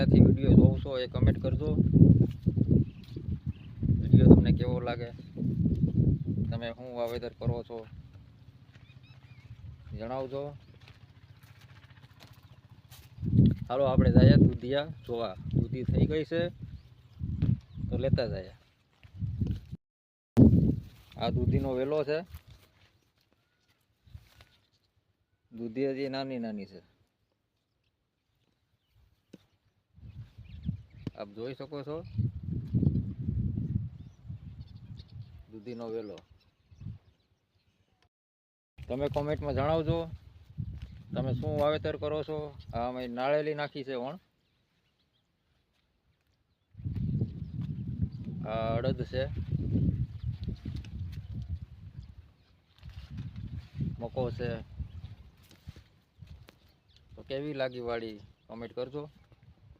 ક્યાંથી વીડિયો છો એ કમેન્ટ કરજો. વીડિયો તમને કેવો લાગે? તમે શું વાવેતર કરો છો? જણાવજો. હાલો, આપણે જઈએ દૂધિયા જોવા. દૂધી થઈ ગઈ છે, તો લેતા જઈએ. આ દૂધીનો વેલો છે. દૂધી હજી નાની નાની છે. આપ જોઈ શકો છો. દૂધીનો વેલો. તમે કોમેન્ટમાં જણાવજો. તમે શું વાવેતર કરો છો? આ અમે નાળેલી નાખી છે વણ. આ અડદ છે. મકો છે. તો કેવી લાગી વાળી કમેન્ટ કરજો.